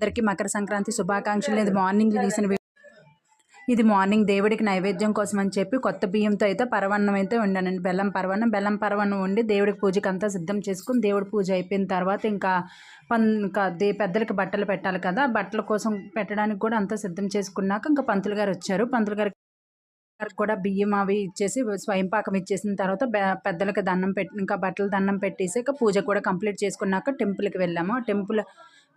అందరికీ మకర సంక్రాంతి శుభాకాంక్షలు. ఇది మార్నింగ్ తీసిన ఇది మార్నింగ్ దేవుడికి నైవేద్యం కోసం అని చెప్పి కొత్త బియ్యంతో అయితే పరవన్నం అయితే వండానండి. బెల్లం పరవన్నం. బెల్లం పరవన్నం వండి దేవుడికి పూజకి అంతా సిద్ధం చేసుకుని దేవుడి పూజ అయిపోయిన తర్వాత ఇంకా పన్ ఇంకా దే పెద్దలకి బట్టలు పెట్టాలి కదా. బట్టల కోసం పెట్టడానికి కూడా అంతా సిద్ధం చేసుకున్నాక ఇంకా పంతులు గారు వచ్చారు. పంతులు గారు గారికి కూడా బియ్యం అవి ఇచ్చేసి స్వయం పాకం ఇచ్చేసిన తర్వాత పెద్దలకి దండం పెట్టి ఇంకా బట్టలు దండం పెట్టేసి ఇంకా పూజ కూడా కంప్లీట్ చేసుకున్నాక టెంపుల్కి వెళ్ళాము. టెంపుల్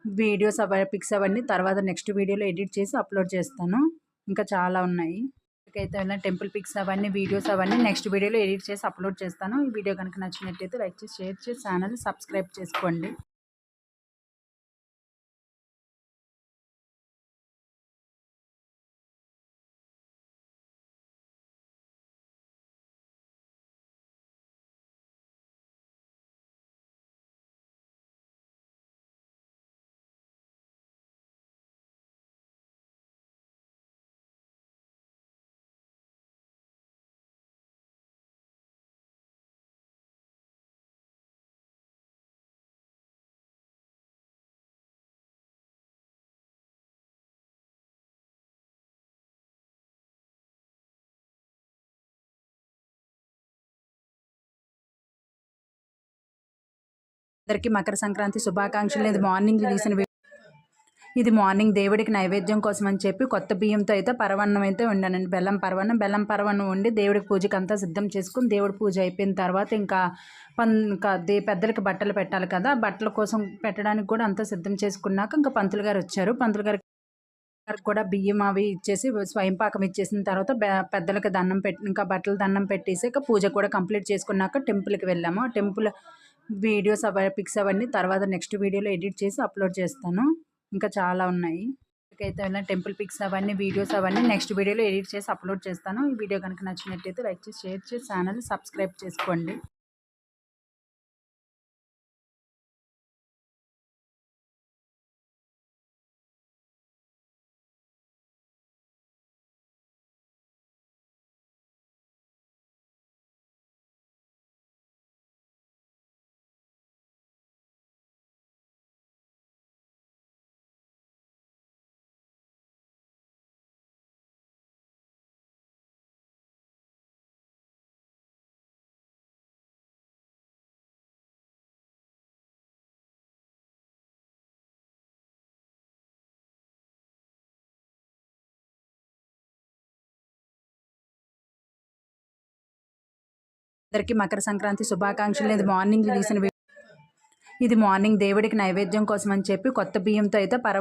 వీడియోస్ అవ పిక్స్ అవన్నీ తర్వాత నెక్స్ట్ వీడియోలో ఎడిట్ చేసి అప్లోడ్ చేస్తాను. ఇంకా చాలా ఉన్నాయి. అయితే వెళ్ళిన టెంపుల్ పిక్స్ అవన్నీ వీడియోస్ అవన్నీ నెక్స్ట్ వీడియోలో ఎడిట్ చేసి అప్లోడ్ చేస్తాను. ఈ వీడియో కనుక నచ్చినట్టయితే లైక్ చేసి షేర్ చేసి ఛానల్ సబ్స్క్రైబ్ చేసుకోండి. అందరికీ మకర సంక్రాంతి శుభాకాంక్షలు. ఇది మార్నింగ్ తీసిన ఇది మార్నింగ్ దేవుడికి నైవేద్యం కోసం అని చెప్పి కొత్త బియ్యంతో అయితే పరవన్నం అయితే వండానండి. బెల్లం పరవన్నం. బెల్లం పరవన్నం వండి దేవుడికి పూజకి అంతా సిద్ధం చేసుకుని దేవుడి పూజ అయిపోయిన తర్వాత ఇంకా పన్ ఇంకా దే పెద్దలకి బట్టలు పెట్టాలి కదా. బట్టల కోసం పెట్టడానికి కూడా అంతా సిద్ధం చేసుకున్నాక ఇంకా పంతులు గారు వచ్చారు. పంతులు గారు గారికి కూడా బియ్యం అవి ఇచ్చేసి స్వయం పాకం ఇచ్చేసిన తర్వాత పెద్దలకు దండం పెట్టి ఇంకా బట్టలు దండం పెట్టేసి ఇక పూజ కూడా కంప్లీట్ చేసుకున్నాక టెంపుల్కి వెళ్ళాము. టెంపుల్ వీడియోస్ అవ పిక్స్ అవన్నీ తర్వాత నెక్స్ట్ వీడియోలో ఎడిట్ చేసి అప్లోడ్ చేస్తాను. ఇంకా చాలా ఉన్నాయి. అయితే వెళ్ళిన టెంపుల్ పిక్స్ అవన్నీ వీడియోస్ అవన్నీ నెక్స్ట్ వీడియోలో ఎడిట్ చేసి అప్లోడ్ చేస్తాను. ఈ వీడియో కనుక నచ్చినట్టయితే లైక్ చేసి షేర్ చేసి ఛానల్ సబ్స్క్రైబ్ చేసుకోండి. అందరికీ మకర సంక్రాంతి శుభాకాంక్షలు. ఇది మార్నింగ్ తీసిన ఇది మార్నింగ్ దేవుడికి నైవేద్యం కోసం అని చెప్పి కొత్త బియ్యంతో అయితే పర